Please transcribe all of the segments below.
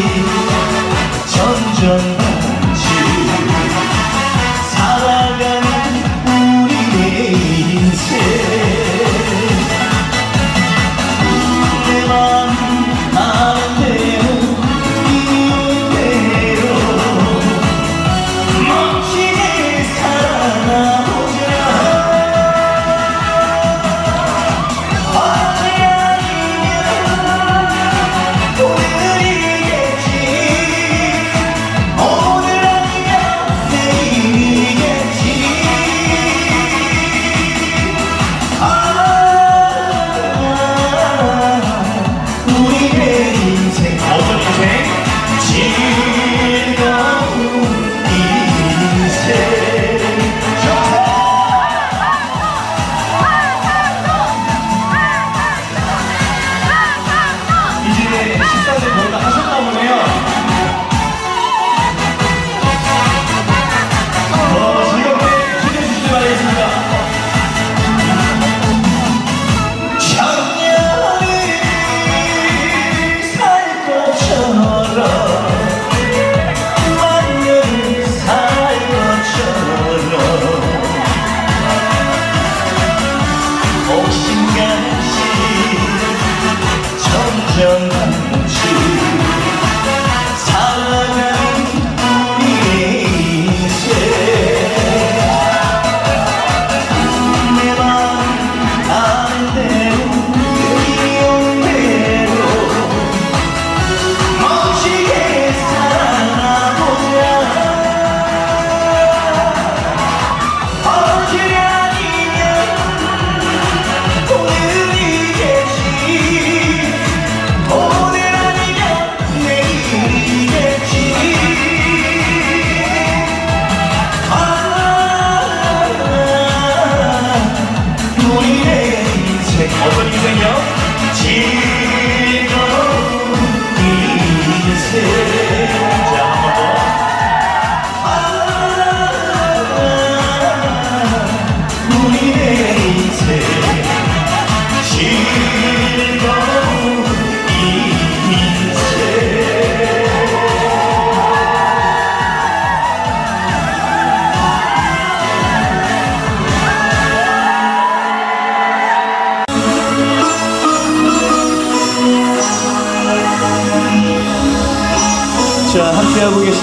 you. 점점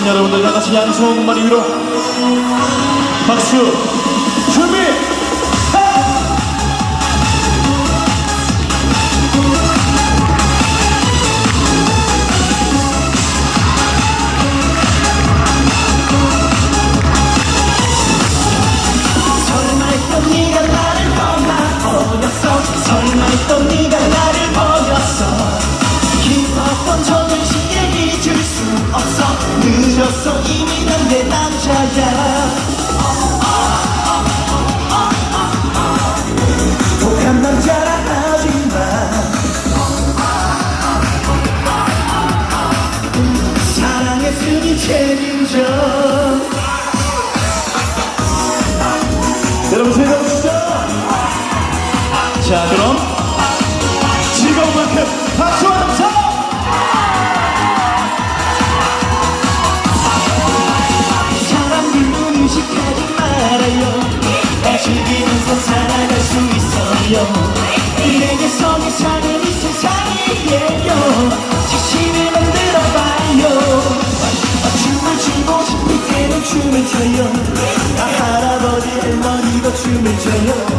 여러분들 다같이 양손 많이 위로. 박수. 내 남자야. 독한 남자라 하지마. 사랑했으니 책임져 여러분 즐거우시죠? 자 그럼 没有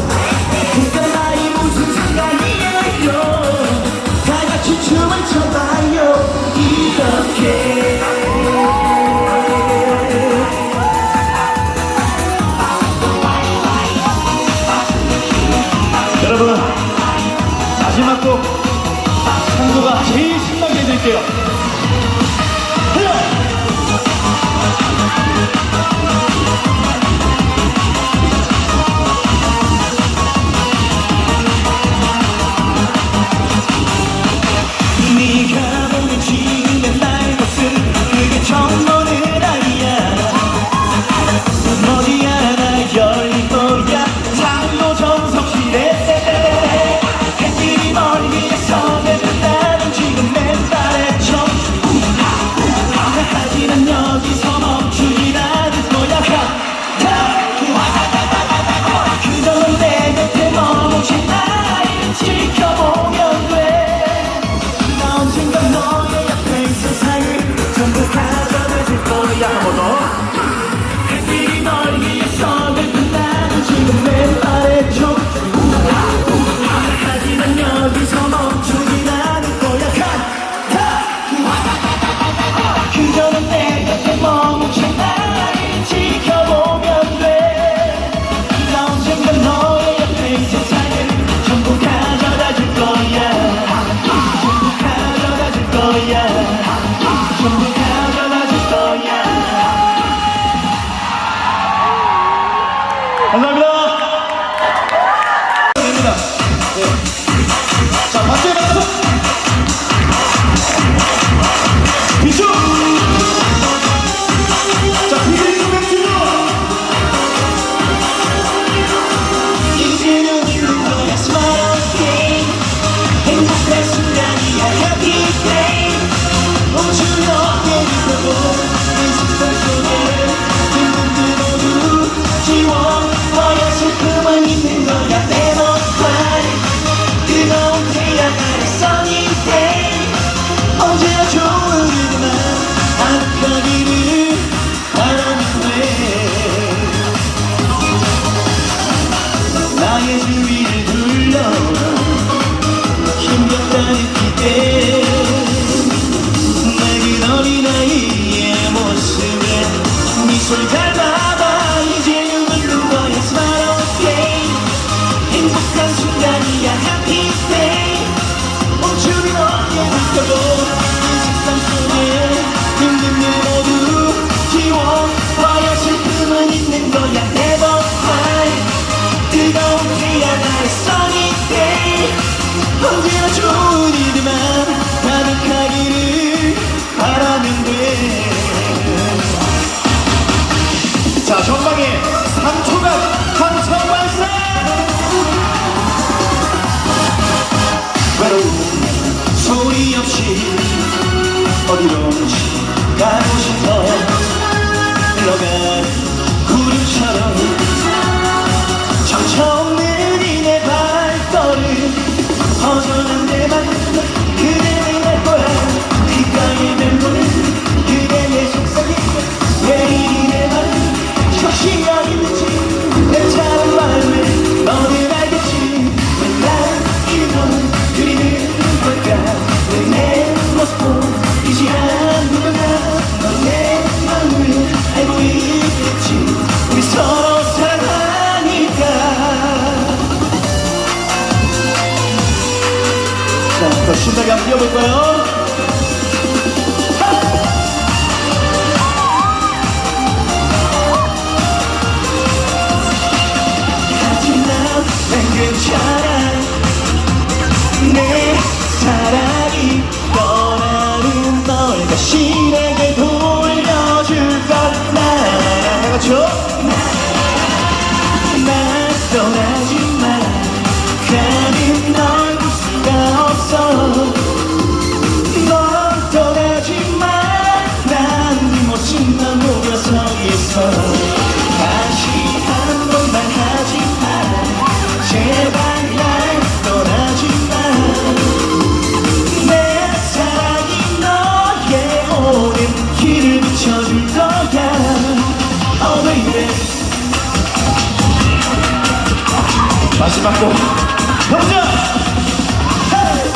거야. 전부 가져다 줄 거야. 감사합니다. 됩니다. 네. 행복한 순간 신나게 한번 뛰어볼까요? 하지만 난 괜찮아 내 사랑이 떠나는 널 다시 내게 돌려줄 거나 해가죠 난 헤이!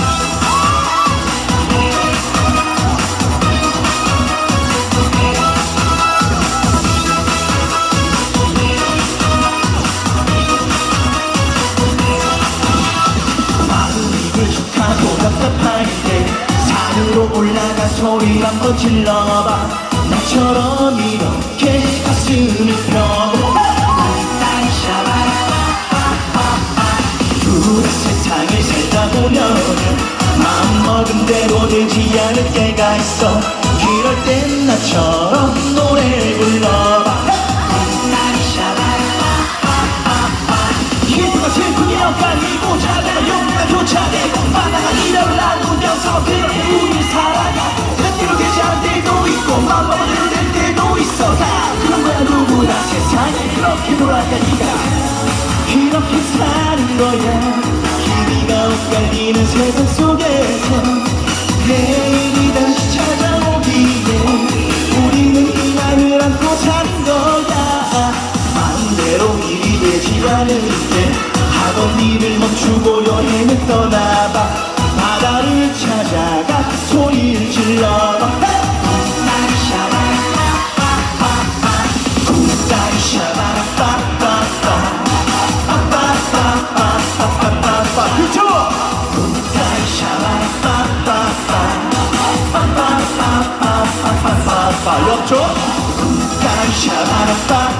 마음이 부족하고 답답할 때 산으로 올라가 소리 한번 질러봐 마음먹은 대로 되지 않을 때가 있어. 그럴 땐 나처럼 노래를 안으면서 그렇게 우리 살아가 뜻대로 되지 않을 때도 있고 마음대로 될 때도 있어. 다 그런 거야 누구나. 세상이 그렇게 돌아가니까 이렇게 사는 거야. 길이가 엇갈리는 세상 속에서 내일이 다시 찾아오기에 우리는 희망을 안고 사는 거야. 마음대로 일이 되지 않을 때 하던 일을 멈추고 여행을 떠나봐. 바다를 찾아가 소리를 질러 샤바라빠빠빠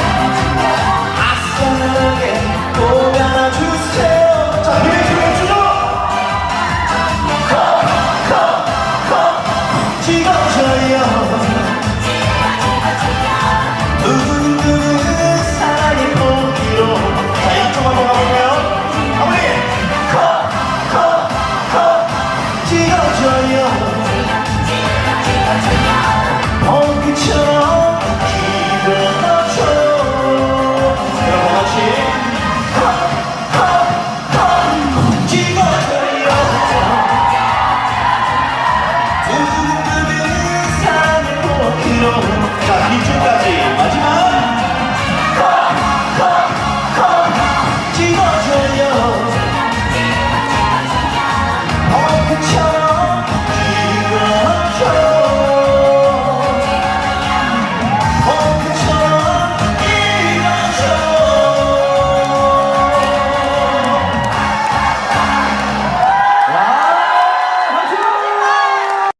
Ridícula.